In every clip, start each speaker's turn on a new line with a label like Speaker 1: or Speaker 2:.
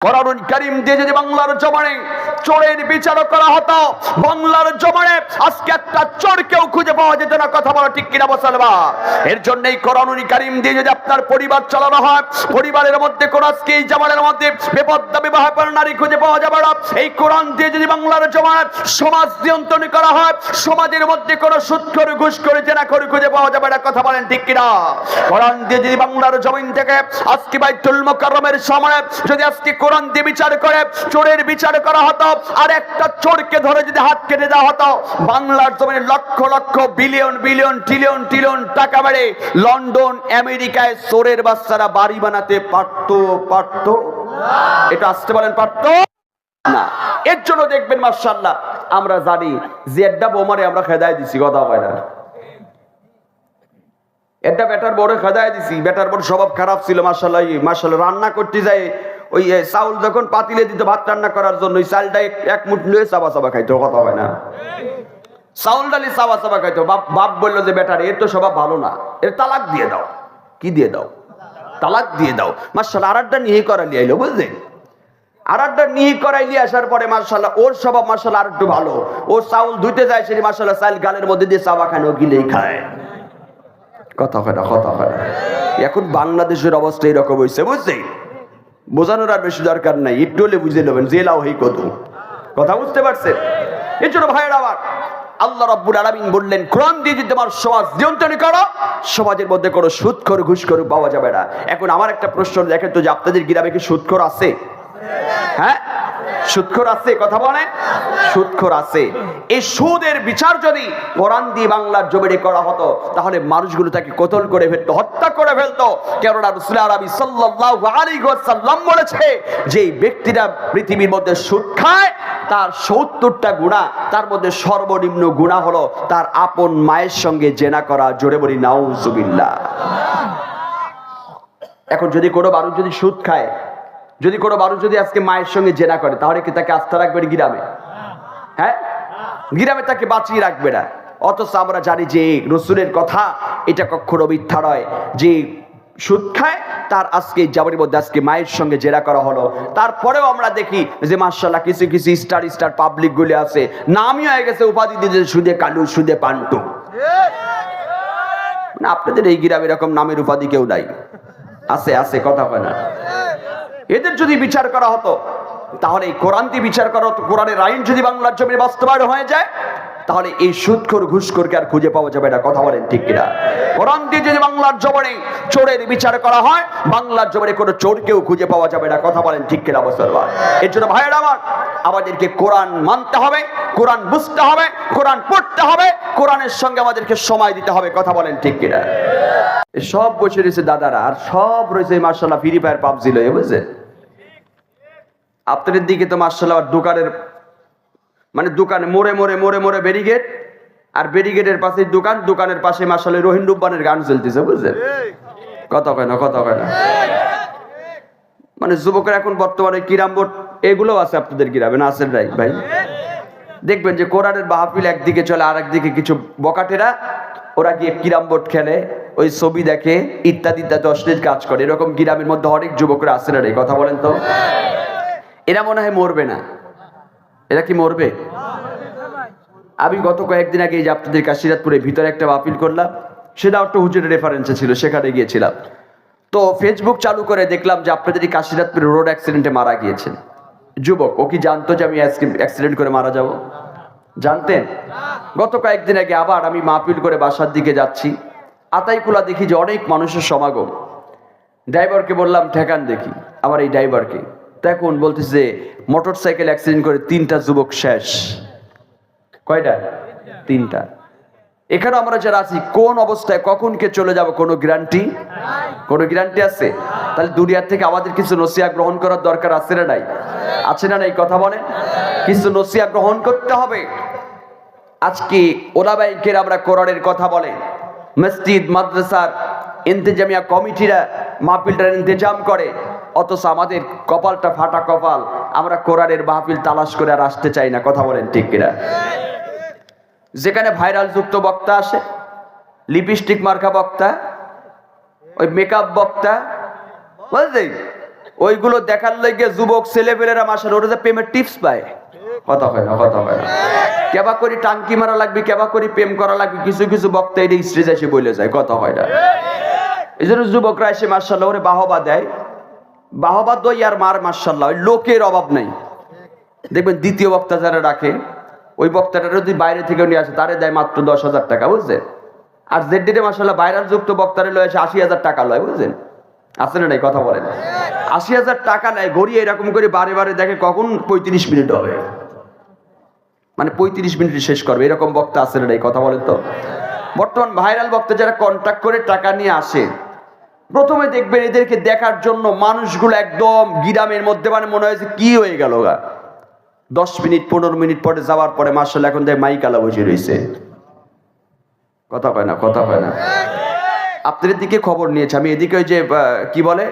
Speaker 1: কোরআনুল করিম দিয়ে যদি বাংলার জমানে চোরের বিচার করা হতো। বাংলার জমানে আজকে একটা চোর কেউ খুঁজে পাওয়া যেত না। কথা বলা ঠিক কিনা বসালবা এর জন্যই কোরআনুল কারীম দিয়ে যদি আপনার পরিবার চালানো হয়, পরিবারের মধ্যে কোন আজকে এই জামানের মধ্যে বেপদ্দা বিবাহ করা নারী খুঁজে পাওয়া যাবে না। এই কোরআন দিয়ে যদি বাংলার জমানে সমাজ নিয়ন্ত্রণ করা হয়, সমাজের মধ্যে কোন সুদ করে ঘুষ করে জেনা করে খুঁজে পাওয়া যাবে না। কথা বলেন ঠিক কিনা? কোরআন দিয়ে যদি বাংলার জমিন থেকে আজকে বাইতুল মুকাররমের সময় যদি আজকে কোরআন দিয়ে বিচার করে, চোরের বিচার করা হতো আর একটা চোরকে ধরে যদি হাত কেটে দেওয়া হতো, বাংলার জমিনে lakh lakh billion billion, trillion trillion টাকা বেড়ে লন্ডন, আমেরিকায় চোরের বাচ্চারা বাড়ি বানাতে পারতো পারতো? এটা আসতে বলেন পারতো? না। এর জন্য দেখবেন মার্শাল্লাহ আমরা জানি, যে একটা বোমারে আমরা খেদায় দিছি, কথা হয় না। এটা বেটার বড় খেদায় দিছি, বেটার বড় স্বভাব খারাপ ছিল মার্শাল্লাহ মার্শাল্লাহ রান্না করতে যায় ওই চাউল যখন পাতিলে দিত, ভাত রান্না করার জন্য, ওই চালটা এক- মুঠ নিয়ে চাবা চাবা খাইতো, কথা হয় না। চাউল ডালি চাবা চাবা খাইতো, বাপ বাপ বলল যে, বেটার, এর তো স্বভাব ভালো না, এর তালাক দিয়ে দাও। কি দিয়ে দাও? তালাক দিয়ে দাও। মার্শাল আর একটা নিয়ে করা নিয়ে আইলো, বুঝলেন? আর একটা নিয়ে করাই নিয়ে আসার পরে মার্শাল্লাহ ওর স্বভাব মার্শাল্লাহ আর একটু ভালো। ও চাউল ধুইতে যায় সে মার্শাল্লাহ চাল গালের মধ্যে দিয়ে চাবা খায় গিলেই খায়। কথা হয় না, কথা হয় না। এখন বাংলাদেশের অবস্থা এরকম হয়েছে বুঝছি বোঝানোর আর বেশি দরকার নাই, একটু হলে বুঝে নেবেন জেলাও হই কত কথা বুঝতে পারছেন? এর জন্য ভাইয়ের আবার আল্লাহ রব্বুল আলামিন বললেন, কোরআন দিয়ে যদি তোমার সমাজ নিয়ন্ত্রণ করো, সমাজের মধ্যে কোনো ঘুষ করো পাওয়া যাবে না। এখন আমার একটা প্রশ্ন, দেখেন তো যে আপনাদের গ্রামে কি সুৎখর আছে? হ্যাঁ? সুদখোর আছে, কথা বলেন? সুদখোর আছে। এই সুদের বিচার যদি কোরআন দিয়ে বাংলার জমিনে করা হতো, তাহলে মানুষগুলো তাকে কতল করে ফেলতো, হত্যা করে ফেলতো। কেননা রসুল আরবি সাল্লাল্লাহু আলাইহি ওয়াসাল্লাম বলেছে যে ব্যক্তিরা পৃথিবীর মধ্যে সুদ খায়, তার সত্তরটা গুণা, তার মধ্যে সর্বনিম্ন গুণা হলো তার আপন মায়ের সঙ্গে জেনা করা, জোরে বলি, নাউজুবিল্লাহ। এখন যদি কোনো মানুষ যদি সুদ খায় যদি কোনো মানুষ যদি আজকে মায়ের সঙ্গে জেনা করে, তাহলে কি তাকে আস্থা রাখবে গিরামে? হ্যাঁ? গিরামে তাকে বাঁচিয়ে রাখবে না। অথচ আমরা জানি যে রসুলের কথা, এটা কখনো মিথ্যা নয়। যে সুদ খায়, তার আজকে জামানের মধ্যে আজকে মায়ের সঙ্গে জেরা করা হলো। তারপরেও আমরা দেখি যে মার্শাল্লাহ কিছু কিছু স্টার স্টার পাবলিক গুলি আছে। নামই হয়ে গেছে উপাধি দিতে, সুদে কালু, সুদে পান্টু। না আপনাদের এই গ্রামে এরকম নামের উপাধি কেউ নাই। আছে আছে, কথা হয় না। এদের যদি বিচার করা হতো, তাহলে এই কোরআন দিয়ে বিচার করা হতো, কোরআনের আইন যদি বাংলার জমির বাস্তবায়ন হয়ে যায়, তাহলে এই সুদখোর ঘুষখোরকে আর খুঁজে পাওয়া যাবে না, কথা বলেন ঠিক কিনা? কোরআন দিয়ে যদি বাংলার জবনে চোরের বিচার করা হয়, বাংলার জবনে কোনো চোরকেও খুঁজে পাওয়া যাবে না, কথা বলেন ঠিক কিনা, মুসলমান? এর জন্য ভাইয়ের আমার, আমাদেরকে কোরআন মানতে হবে, কোরআন বুঝতে হবে, কোরআন পড়তে হবে, কোরআনের সঙ্গে আমাদেরকে সময় দিতে হবে, কথা বলেন ঠিক কিনা? সব বসে রয়েছে দাদারা, আর সব রয়েছে মার্শাল্লাহ ফ্রি ফায়ার পাবজি লয়ে, বুঝছেন? আপনাদের দিকে তো মার্শাল্লাহ দোকানের মানে দোকানে মোড়ে মোড়ে মোড়ে মোড়ে ব্যারিগেড আর ব্যারিগেডের পাশে দোকান, দোকানের পাশে মার্শাল্লাহ রহিন রুব্বানের গান চলতেছে, বুঝছেন? কত কয় না কত কয় না। মানে যুবকের এখন বর্তমানে কিরাম বোর্ড এগুলো আছে আপনাদের গ্রামে না আছেন রাই ভাই? দেখবেন যে কোরআনের মাহফিল একদিকে চলে আর একদিকে কিছু বকাটেরা, ওরা গিয়ে কিরাম বোর্ড খেলে, ওই ছবি দেখে, ইত্যাদি ইত্যাদি, অশ্লীল কাজ করে। এরকম গ্রামের মধ্যে অনেক যুবকরা আছে না কথা বলেন তো? এরা মনে হয় মরবে না। এরা কি মরবে? আমি গত কয়েকদিন আগে এই যে আপনাদের কাশিরাতপুরের ভিতরে একটা আপিল করলাম। সেটা একটা হুজুরের রেফারেন্সে ছিল, সেখানে গিয়েছিলাম। তো ফেসবুক চালু করে দেখলাম যে আপনাদের এই কাশিরাতপুর রোড অ্যাক্সিডেন্টে মারা গিয়েছেন। যুবক, ও কি জানতো যে আমি অ্যাক্সিডেন্ট করে মারা যাব? জানতেন? গত কয়েকদিন আগে আবার আমি মাহফিল করে বাসার দিকে যাচ্ছি। আতাইকুলা দেখি যে অনেক মানুষের সমাগম। ড্রাইভারকে বললাম, ঠেকান দেখি। আমার এই ড্রাইভারকে তখন বলতেছে যে মোটর সাইকেল অ্যাক্সিডেন্ট করে তিনটা যুবক শেষ। কয়টা? তিনটা। এখানে আমরা যারা আছি, কোন অবস্থায় কখন কে চলে যাব কোনো গ্যারান্টি কোনো গ্যারান্টি আছে? তাহলে দুনিয়ার থেকে আমাদের কিছু নসিয়া গ্রহণ করার দরকার আছে না নাই? আছে না নাই? কথা বলেন। কিছু নসিয়া গ্রহণ করতে হবে। আজকে ওলাবাইকের আমরা কোরআনের কথা বলে। মসজিদ, মাদ্রাসার ইন্তেজামিয়া কমিটিরা মাহফিলটার ইন্তেজাম করে। অথচ আমাদের কপালটা ফাটা কপাল। আমরা কোরআনের মাহফিল তালাশ করে আর আসতে চাই না, কথা বলেন ঠিক কিনা? যেখানে ভাইরাল যুক্ত বক্তা আসে লিপস্টিক মার্কা বক্তা, ওই মেকআপ বক্তা বুঝলি ওইগুলো দেখার লেগে যুবক ছেলেপেলেরা মাসের ওরা যে প্রেমের টিপস পায়। কথা হয় না, কথা হয় না। কেবা করি টাঙ্কি মারা লাগবে, কেবা করি প্রেম করা লাগবে, কিছু কিছু বক্তা এটা স্টেজ এসে বলে যায়, কথা হয় না। এই জন্য যুবকরা এসে মার্শাল্লাহ ওরে বাহবা দেয়। বাহবা দই আর মার মার্শাল্লাহ লোকের অভাব নেই। দেখবেন দ্বিতীয় বক্তা যারা রাখে ওই বক্তাটা যদি বাইরে থেকে নিয়ে আসে, তারে দেয় মাত্র দশ হাজার টাকা, বুঝছেন? আর জেডডিতে মার্শাল্লাহ ভাইরাল যুক্ত বক্তারে লয়ে এসে আশি হাজার টাকা লয়, বুঝছেন? আছে না নাই, কথা বলেন? আশি হাজার টাকা নেয়, গড়িয়ে এরকম করে বারে বারে দেখে কখন পঁয়ত্রিশ মিনিট হবে? মানে পঁয়ত্রিশ মিনিটে শেষ করবে, এরকম বক্তা আছে না নাই, কথা বলেন তো? বর্তমান ভাইরাল বক্তা যারা কন্ট্যাক্ট করে টাকা নিয়ে আসে প্রথমে দেখবেন এদেরকে দেখার জন্য মানুষগুলো একদম গিরামের মধ্যে মানে মনে হয়েছে কি হয়ে গেল গা। দশ মিনিট, পনেরো মিনিট পরে যাওয়ার পরে মার্শাল এখন দেখ মাইকালা বসে রয়েছে। কথা কয় না, কথা কয় না। আপনাদের দিকে খবর নিয়েছে, আমি এদিকে ওই যে কি বলে?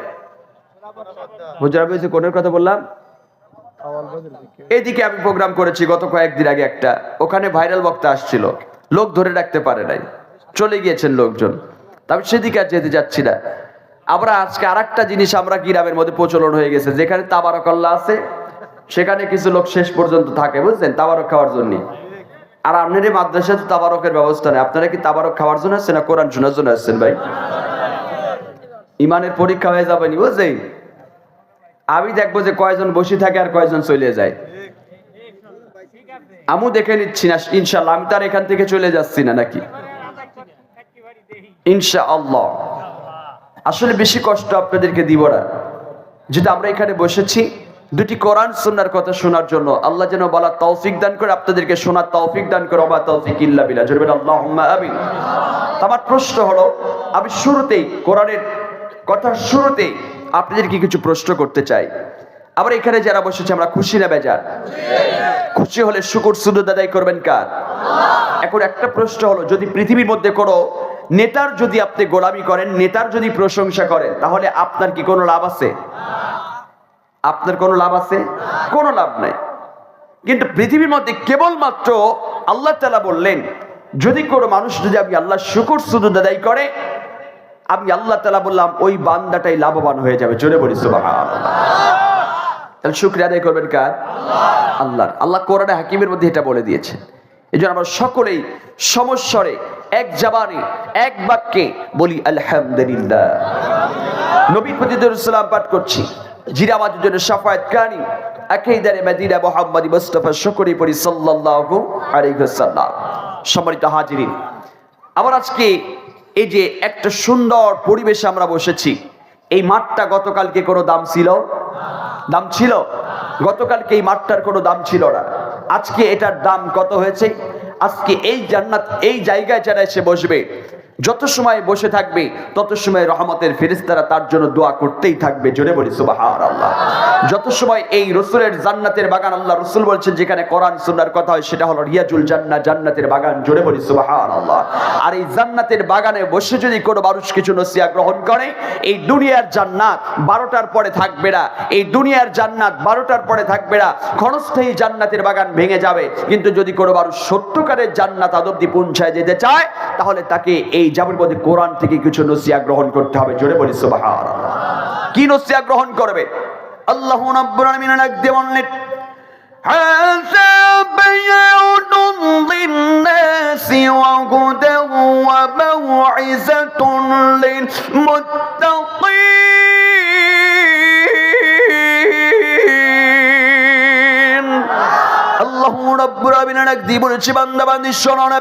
Speaker 1: কোনের কথা বললাম? এদিকে আমি প্রোগ্রাম করেছি গত কয়েকদিন আগে একটা। ওখানে ভাইরাল বক্তা আসছিল। লোক ধরে রাখতে পারে নাই। চলে গিয়েছেন লোকজন। তবে সেদিকে আর যেতে যাচ্ছি না। আমরা আজকে আর একটা জিনিস আমরা গ্রামের মধ্যে প্রচলন হয়ে গেছে। যেখানে তাবারকল্লা আছে, সেখানে কিছু লোক শেষ পর্যন্ত থাকে, বুঝলেন? তাবারক খাওয়ার জন্য। আর আপনাদের মাদ্রাসায় তো তাবারকের ব্যবস্থা নেই। আপনারা কি তাবারক খাওয়ার জন্য আসছেন না কোরআন শোনার জন্য আসছেন ভাই? ইমানের পরীক্ষা হয়ে যাবে নি, বুঝলেন? আমি দেখব যে কয়জন বসে থাকে আর কয়জন চলে যায়। আমু দেখে নিচ্ছি না ইনশাল্লাহ আমি তার এখান থেকে চলে যাচ্ছি না নাকি? ইনশা আল্লাহ আসলে বেশি কষ্ট আপনাদেরকে দিব না। যেটা আমরা এখানে বসেছি, দুটি কোরআন সুন্নার কথা শোনার জন্য। আল্লাহ যেন বলা তৌফিক দান করে, আপনাদেরকে শোনার তৌফিক দান করে অবা তৌফিক ইল্লা বিলা জরবেন আল্লাহ আমিন। আমার প্রশ্ন হলো, আমি শুরুতেই কোরআনের কথা শুরুতেই আপনাদেরকে কিছু প্রশ্ন করতে চাই। আবার এখানে যারা বসেছে, আমরা খুশি না বেজার? খুশি হলে শুকুর সুদুদ আদায় করবেন কার? এখন একটা প্রশ্ন হলো, যদি পৃথিবীর মধ্যে কোনো নেতার যদি আপনি গোলামি করেন, নেতার যদি প্রশংসা করেন, তাহলে আপনার কি কোনো লাভ আছে? আপনার কোনো লাভ আছে? কোনো লাভ নাই। কিন্তু পৃথিবীর মধ্যে কেবলমাত্র আল্লাহ তালা বললেন, যদি কোনো মানুষ যদি আমি আল্লাহ শুকুর সুদুদ আদায় করে, আমি আল্লাহ তালা বললাম, ওই বান্দাটাই লাভবান হয়ে যাবে। জোরে বলি তাহলে শুক্রিয়া আদায় করবেন কার? আল্লাহ আল্লাহ কোরআনে হাকিমের মধ্যে এটা বলে দিয়েছেন। এই জন্য আমরা সকলেই সমস্বরে এক জাবানে, এক বাক্যে বলি, আলহামদুলিল্লাহ। নবী প্রতিদুরসালাম পাঠ করছি। জিরা জন্য সাফায়াত কানি আকিদারে মদিনা মুহাম্মদি মুস্তাফা শুকরি পড়ি সাল্লাল্লাহু আলাইহি সম্মানিত হাজিরিন আবার আজকে এই যে একটা সুন্দর পরিবেশে আমরা বসেছি, এই মাঠটা গতকালকে কোনো দাম ছিল? দাম ছিল? গতকালকে এই মাঠটার কোনো দাম ছিল না। আজকে এটার দাম কত হয়েছে? আজকে এই জান্নাত এই জায়গায় যারা এসে বসবে যত সময় বসে থাকবে, তত সময় রহমতের ফেরেশতারা তার জন্য দোয়া করতেই থাকবে। জোরে বলি সুবাহার আল্লাহ যত সময় এই রসুলের জান্নাতের বাগান, আল্লাহ রসুল বলছেন, যেখানে কোরআন, সুন্নার কথা হয়, সেটা হলো রিয়াজুল জান্নাত জান্নাতের বাগান। জোরে বলি সুবাহার আল্লাহ আর এই জান্নাতের বাগানে বসে যদি কোনো মানুষ কিছু নসিয়া গ্রহণ করে, এই দুনিয়ার জান্নাত বারোটার পরে থাকবে না। এই দুনিয়ার জান্নাত বারোটার পরে থাকবে না। ক্ষণস্থায়ী জান্নাতের বাগান ভেঙে যাবে। কিন্তু যদি কোনো মানুষ সত্যকারের জান্নাত আদব্দি পৌঁছায় যেতে চায়, তাহলে তাকে এই জাবের মধ্যে কোরআন থেকে কিছু নসিয়া গ্রহণ করতে হবে জোরে বলি সুবাহার কি নসিয়া গ্রহণ করবে আল্লাহ রাব্বুল আলামিন ডাক দিয়ে বললেন هذا بيان للناس وهدى وموعظة للمتقين আল্লাহ রাব্বুল আলামিন ডাক দিয়ে বলেছে বান্দা বান্দি শোনো না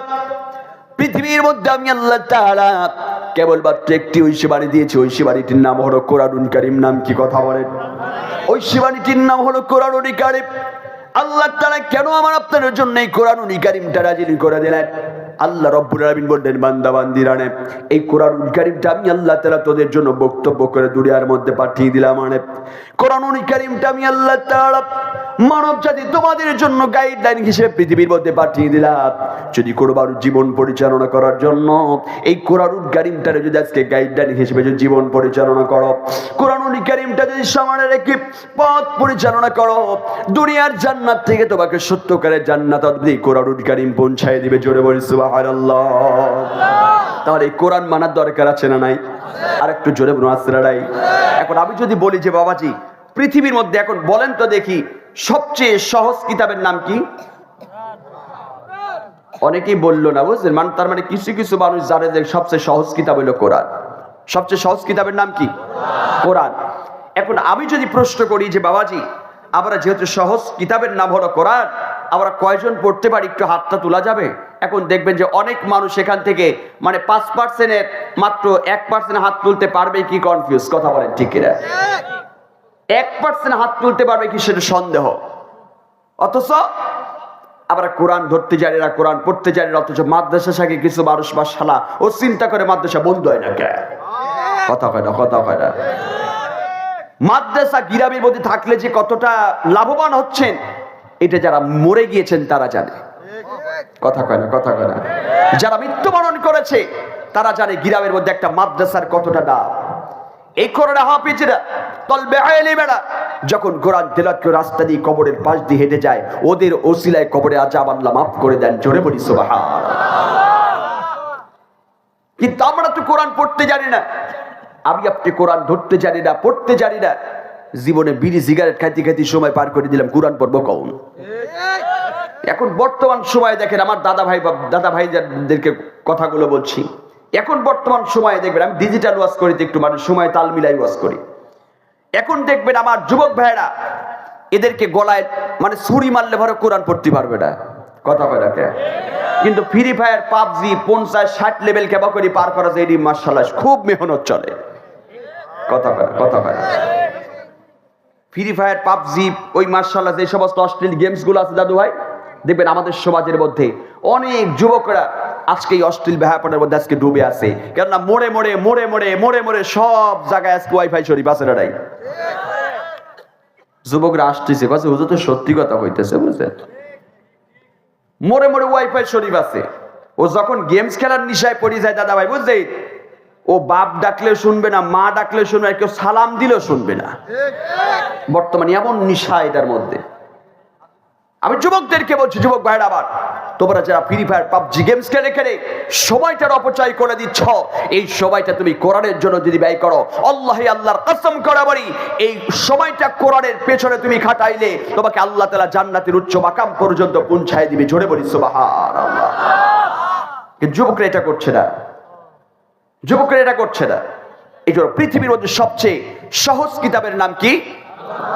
Speaker 1: পৃথিবীর মধ্যে আমি আল্লাহ তাআলা কেবলমাত্র একটি ঐশী বাড়ি দিয়েছি। ঐশী বাড়িটির নাম হলো কোরআন করিম। নাম কি কথা বলেন? ঐশী বাড়িটির নাম হলো কোরআনুল কারিম। আল্লাহ তারা কেন আমার আপনাদের জন্য এই কোরআনুল কারিমটা রাজিল করে দিলেন? আল্লাহ রব্বুল আলামিন বললেন, বান্দা বান্দিরা এই কোরআনুল কারিমটা আমি আল্লাহ তাআলা তোদের জন্য বক্তব্য করে দুনিয়ার মধ্যে পাঠিয়ে দিলাম মানে। কোরআনুল কারিমটা আমি আল্লাহ তাআলা মানব জাতি তোমাদের জন্য গাইডলাইন হিসেবে পৃথিবীর মধ্যে পাঠিয়ে দিলাম। যদি মানুষ জীবন পরিচালনা করার জন্য, এই কোরআনুল কারিমটারে যদি আজকে গাইডলাইন হিসেবে যদি জীবন পরিচালনা করো, কোরআনুল কারিমটা যদি সামনে রেখে পথ পরিচালনা করো, দুনিয়ার জান্নাত থেকে তোমাকে সত্যকারের জান্নাত অবধি কোরআনুল কারিম পৌঁছায় দিবে, জোরে বলি তাহলে এই কোরআন মানার দরকার আছে না নাই? আর একটু জোরে নাই। এখন আমি যদি বলি যে, বাবাজি, পৃথিবীর মধ্যে এখন বলেন তো দেখি, সবচেয়ে সহজ কিতাবের নাম কি? অনেকেই বলল না, বুঝলেন? মানে তার মানে কিছু কিছু মানুষ জানে যে সবচেয়ে সহজ কিতাব হলো কোরআন। সবচেয়ে সহজ কিতাবের নাম কি? কোরআন। এখন আমি যদি প্রশ্ন করি যে, বাবাজি, আমরা যেহেতু সহজ কিতাবের নাম হলো কোরআন আমরা কয়জন পড়তে পারি, একটু হাতটা তোলা যাবে? এখন দেখবেন যে অনেক মানুষ এখান থেকে মানে পাঁচ পার্সেন্টের মাত্র এক পার্সেন্ট হাত তুলতে পারবে কি কনফিউজ কথা বলেন ঠিক কিনা? এক পার্সেন্ট হাত তুলতে পারবে কি সেটা সন্দেহ। অথচ আমরা কোরআন ধরতে জানি না, কোরআন পড়তে জানি না, অথচ মাদ্রাসা সাথে কিছু মানুষ বা শালা ও চিন্তা করে মাদ্রাসা বন্ধ হয় না কে কথা কয় না, কথা কয় না। মাদ্রাসা গিরামের মধ্যে থাকলে যে কতটা লাভবান হচ্ছেন এটা যারা মরে গিয়েছেন তারা জানে। কথা কয় না, কথা কয় না। যারা মৃত্যুবরণ করেছে, তারা জানে গিরামের মধ্যে একটা মাদ্রাসার কতটা দাম। এই করোনা হাফিজরা, তলবে আলেমেরা যখন কোরআন তেলাত রাস্তা দিয়ে কবরের পাশ দিয়ে হেঁটে যায়, ওদের ওসিলায় কবরে আজাব আল্লাহ মাফ করে দেন, জোরে বলি সুবহান কিন্তু আমরা তো কোরআন পড়তে জানি না। আমি আপনি কোরআন ধরতে জানি না, পড়তে জানি না। জীবনে বিড়ি সিগারেট খাইতে খাইতে সময় পার করে দিলাম কোরআন পড়ব কখন? এখন বর্তমান সময়ে দেখেন আমার দাদা ভাই দাদা ভাইদেরকে কথাগুলো বলছি। এখন বর্তমান সময়ে দেখবেন আমি ডিজিটাল ওয়াজ করিতে একটু মানে সময় তাল মিলাই ওয়াজ করি। এখন দেখবেন আমার যুবক ভাইয়েরা এদেরকে গলায় মানে ছুরি মারলে ভরে কোরআন পড়তে পারবে না। কথা কে? কিন্তু ফ্রি ফায়ার পাবজি, পঞ্চাশ, ষাট লেভেল কেবা করে পার করা যায়, এটি মার্শাল খুব মেহনত চলে। কথা কথা না। ফ্রি ফায়ার পাবজি, ওই মার্শাল যে সমস্ত অশ্লীল গেমসগুলো আছে দাদু ভাই, দেখবেন আমাদের সমাজের মধ্যে অনেক যুবকরা আজকে এই অশ্লীল ব্যাপারের মধ্যে আজকে ডুবে আছে। কেননা মোড়ে মোড়ে মোড়ে মোড়ে মোড়ে মোড়ে সব জায়গায় আজকে ওয়াইফাই শরীফ আছে না যুবকরা আসতেছে কাছে হুজুর, তো সত্যি কথা হইতেছে বুঝলেন মোড়ে মোড়ে ওয়াইফাই শরীফ আছে। ও যখন গেমস খেলার নিশায় পড়ে যায়, দাদা ভাই বুঝলেন ও বাপ ডাকলে শুনবে না, মা ডাকলে শুনবে না, কেউ সালাম দিলেও শুনবে না। বর্তমানে এমন নিশা এটার মধ্যে। আমি যুবকদেরকে বলছি, যুবক ভাইরা আবার তোমরা যারা ফ্রি ফায়ার পাবজি গেমস খেলে খেলে সময়টার অপচয় করে দিচ্ছ, এই সময়টা তুমি কোরআনের জন্য যদি ব্যয় করো, আল্লাহ আল্লাহর কসম করা বলি, এই সময়টা কোরআনের পেছনে তুমি খাটাইলে, তোমাকে আল্লাহ তালা জান্নাতের উচ্চ মাকাম পর্যন্ত পৌঁছায় দিবে। জোরে বলি সুবাহান আল্লাহ যুবকরা এটা করছে না। যুবকরা এটা করছে না এই জন্য পৃথিবীর মধ্যে সবচেয়ে সহজ কিতাবের নাম কি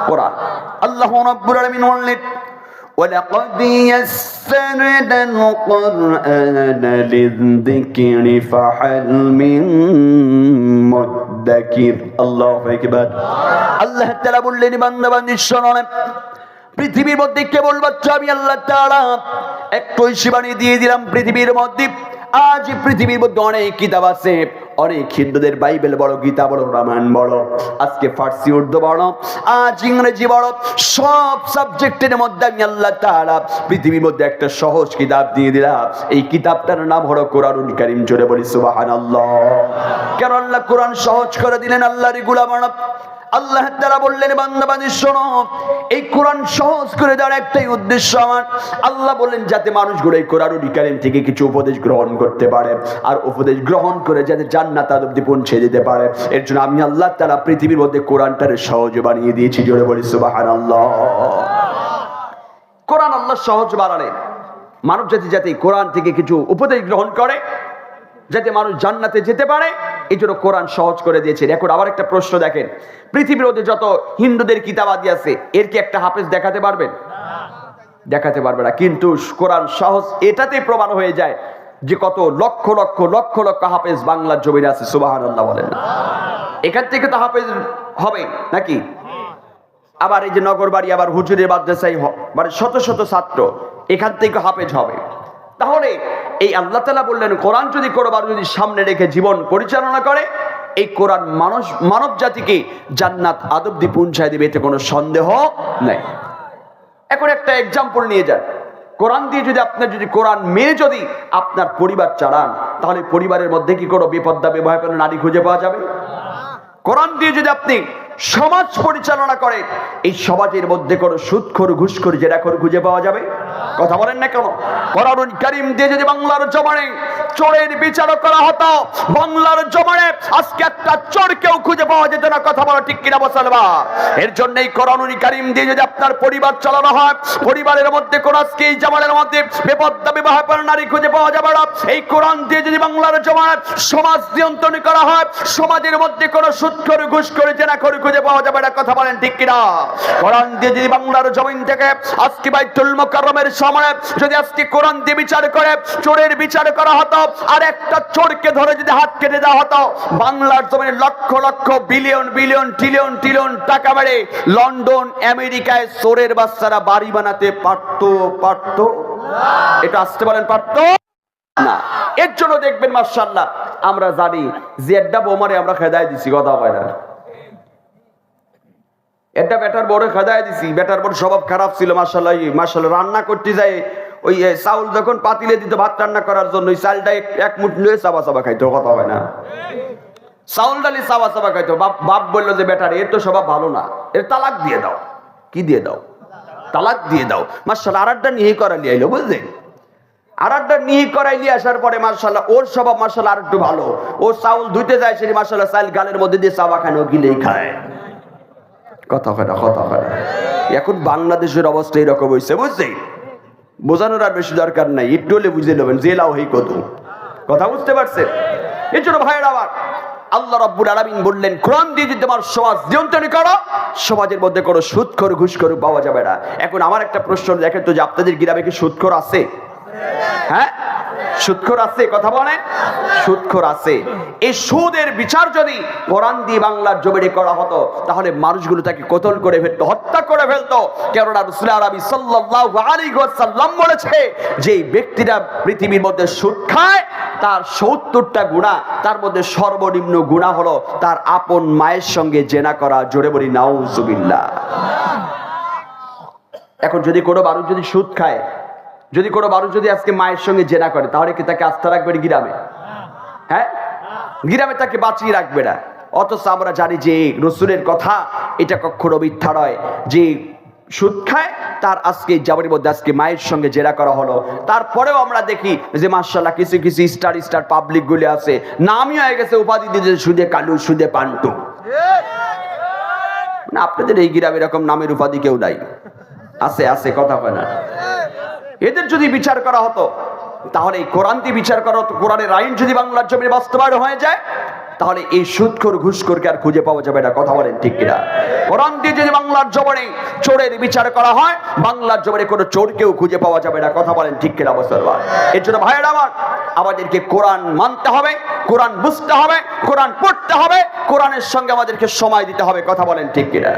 Speaker 1: কোরআন আল্লাহ রাব্বুল আলামিন বললেন ولقد يسرنا القرآن للذكر فهل من مدكر الله أكبر আল্লাহ তাআলা বললেন বান্দা বান্দি শোনেন পৃথিবীর মধ্যে কেবল বাচ্চা আমি আল্লাহ তাআলা একটু শিবানী দিয়ে দিলাম পৃথিবীর মধ্যে আজ পৃথিবীর মধ্যে অনেক কিতাব আছে। অনেক হিন্দুদের বাইবেল বড়, গীতা বড়, রামায়ণ বড়। আজকে ফার্সি, উর্দু বড়, আজ ইংরেজি বড়। সব সাবজেক্টের মধ্যে আমি আল্লাহ তাআলা পৃথিবীর মধ্যে একটা সহজ কিতাব দিয়ে দিলাম। এই কিতাবটার নাম হলো কোরআনুল কারীম, জোরে বলি সুবহানাল্লাহ। কেন আল্লাহ কোরআন সহজ করে দিলেন আল্লাহর গুলাম আল্লাহ তারা বললেন বান্দাবাদী শোনো, এই কোরআন সহজ করে দেওয়ার একটাই উদ্দেশ্য আমার। আল্লাহ বললেন, যাতে মানুষগুলো এই কোরআন কারিম থেকে কিছু উপদেশ গ্রহণ করতে পারে আর উপদেশ গ্রহণ করে যাতে জান্না জান্নাত অব্দি পৌঁছে দিতে পারে। এর জন্য আমি আল্লাহ তারা পৃথিবীর মধ্যে কোরআনটারে সহজ বানিয়ে দিয়েছি, জোরে বলি সুবাহান আল্লাহ কোরআন আল্লাহ সহজ বানালেন মানব জাতি যাতে কোরআন থেকে কিছু উপদেশ গ্রহণ করে যাতে মানুষ জান্নাতে যেতে পারে এই জন্য কোরআন সহজ করে দিয়েছে। এখন আবার একটা প্রশ্ন দেখেন। পৃথিবীর মধ্যে যত হিন্দুদের কিতাবাদি আছে, এর কি একটা হাফেজ দেখাতে পারবেন দেখাতে পারবে না। কিন্তু কোরআন সহজ, এটাতেই প্রমাণ হয়ে যায় যে কত লক্ষ লক্ষ লক্ষ লক্ষ হাফেজ বাংলার জমিনে আছে। সুবাহান আল্লাহ বলেন এখান থেকে তো হাফেজ হবে নাকি? আবার এই যে নগরবাড়ি, আবার হুজুরের মাদ্রাসায় মানে শত শত ছাত্র, এখান থেকে হাফেজ হবে। তাহলে এই আল্লাহ তালা বললেন, কোরআন যদি কোরবার যদি সামনে রেখে জীবন পরিচালনা করে, এই কোরআন মানুষ, মানব জাতিকে জান্নাত আদব্দি পৌঁছায় দিবে, এতে কোনো সন্দেহ নেই। এখন একটা এক্সাম্পল নিয়ে যান। কোরআন দিয়ে যদি আপনার যদি কোরআন মেনে যদি আপনার পরিবার চালান, তাহলে পরিবারের মধ্যে কি কোনো বিপদ্দা ব্যবহার করে নারী খুঁজে পাওয়া যাবে? কোরআন দিয়ে যদি আপনি সমাজ পরিচালনা করে। এই সমাজের মধ্যে কোনো ঘুষখোর জেরা করে খুঁজে পাওয়া যাবে? কথা বলেন না কেন? কোরআনুল কারিম দিয়ে যদি বাংলার জমানে চোরের বিচার করা হতো, বাংলার জমানে আজকে একটা চোরকেও খুঁজে পাওয়া যেত না। কথা বলা ঠিক কিনা বসালবা এর জন্যই কোরআনুল কারিম দিয়ে যদি আপনার পরিবার চালানো হয়, পরিবারের মধ্যে কোন আজকে এই জামানের মধ্যে বেপদ্দা বিবাহ করা নারী খুঁজে পাওয়া যাবে না। এই কোরআন দিয়ে যদি বাংলার জমানে সমাজ নিয়ন্ত্রণ করা হয়, সমাজের মধ্যে কোন সুদ করে ঘুষ করে জেনা করে খুঁজে পাওয়া যাবে না কথা বলেন ঠিক কিনা? কোরআন দিয়ে যদি বাংলার জমিন থেকে আজকে বাইতুল মোকাররমের সামনে যদি আজকে কোরআন দিয়ে বিচার করে, চোরের বিচার করা হতো, আর একটা চোরকে ধরে যদি হাত কেটে দেওয়া হতো, বাংলার জমিনে lakh lakh billion billion, trillion trillion টাকা মেরে লন্ডন, আমেরিকায় চোরের বাচ্চারা বাড়ি বানাতে পারতো পারতো? এটা আসতে পারেন পারতো? না। এর জন্য দেখবেন মার্শাল্লাহ আমরা জানি যে একটা বোমারে আমরা খেদাই দিছি, কথা হয় না। এটা বেটার বড় খেদাই দিছি, বেটার বড় স্বভাব খারাপ ছিল মার্শাল্লাহ মার্শাল্লাহ রান্না করতে যায় ওই চাউল যখন পাতিলে দিত, ভাত রান্না করার জন্য, ওই চালটা এক- মুঠ নিয়ে চাবা চাবা খাইতো, কথা হয় না। চাউল ডালি চাবা চাবা খাইতো, বাপ বাপ বলল যে, বেটার, এর তো স্বভাব ভালো না, এর তালাক দিয়ে দাও। কি দিয়ে দাও? তালাক দিয়ে দাও। মার্শাল্লাহ আর একটা নিয়ে করা নিয়ে আইলো, বুঝলেন? আর একটা নিয়ে করাই নিয়ে আসার পরে মার্শাল্লাহ ওর স্বভাব মার্শাল্লাহ আর একটু ভালো। ও চাউল ধুইতে যায় সে মার্শাল্লাহ চাল গালের মধ্যে দিয়ে চাবা খায় না ও গিলেই খায়। কথা হয় না, কথা হয় না। এখন বাংলাদেশের অবস্থা এরকম হয়েছে বুঝছি? বোঝানোর আর বেশি দরকার নাই, একটু হলে বুঝে নেবেন জেলাও হই কত। কথা বুঝতে পারছেন? এর জন্য ভাইয়ের আবার আল্লাহ রাব্বুল আলামিন বললেন, কোরআন দিয়ে যদি তোমার সমাজ নিয়ন্ত্রণ করো, সমাজের মধ্যে কোনো সুদখোর ঘুষখোর পাওয়া যাবে না। এখন আমার একটা প্রশ্ন, দেখেন তো যে আপনাদের গ্রামে কি সুদখোর আছে? হ্যাঁ? সুদখোর আছে, কথা বলেন? সুদখোর আছে। এই সুদের বিচার যদি কোরআন দিয়ে বাংলার জমিনে করা হতো, তাহলে মানুষগুলো তাকে কতল করে ফেলতো, হত্যা করে ফেলতো। কেননা রসুল আরবি সাল্লাল্লাহু আলাইহি বলেছে যে ব্যক্তিরা পৃথিবীর মধ্যে সুদ খায়, তার সত্তরটা গুণা, তার মধ্যে সর্বনিম্ন গুণা হলো তার আপন মায়ের সঙ্গে জেনা করা, জোরে বলি, নাউজুবিল্লাহ। এখন যদি কোনো মানুষ যদি সুদ খায় যদি কোনো মানুষ যদি আজকে মায়ের সঙ্গে জেনা করে, তাহলে কি তাকে আস্থা রাখবে গিরামে? হ্যাঁ? গিরামে তাকে বাঁচিয়ে রাখবে না। অথচ আমরা জানি যে রসুলের কথা, এটা কখনো মিথ্যা নয়। যে সুদ খায়, তার আজকে জামানের মধ্যে আজকে মায়ের সঙ্গে জেরা করা হলো। তারপরেও আমরা দেখি যে মার্শাল্লাহ কিছু কিছু স্টার স্টার পাবলিক গুলি আছে। নামই হয়ে গেছে উপাধি দিতে, সুদে কালু, সুদে পান্টু। না আপনাদের এই গ্রামে এরকম নামের উপাধি কেউ নাই। আছে আছে, কথা হয় না। এদের যদি বিচার করা হতো, তাহলে এই কোরআন দিয়ে বিচার করা হতো, কোরআনের আইন যদি বাংলার জমির বাস্তবায়ন হয়ে যায়, তাহলে এই সুদখোর ঘুষখোরকে আর খুঁজে পাওয়া যাবে না, কথা বলেন ঠিক কিনা? কোরআন দিয়ে যদি বাংলার জবনে চোরের বিচার করা হয়, বাংলার জবনে কোনো চোরকেও খুঁজে পাওয়া যাবে না, কথা বলেন ঠিক কিনা, মুসলমান? এর জন্য ভাইয়ের আমার, আমাদেরকে কোরআন মানতে হবে, কোরআন বুঝতে হবে, কোরআন পড়তে হবে, কোরআনের সঙ্গে আমাদেরকে সময় দিতে হবে, কথা বলেন ঠিক কিনা?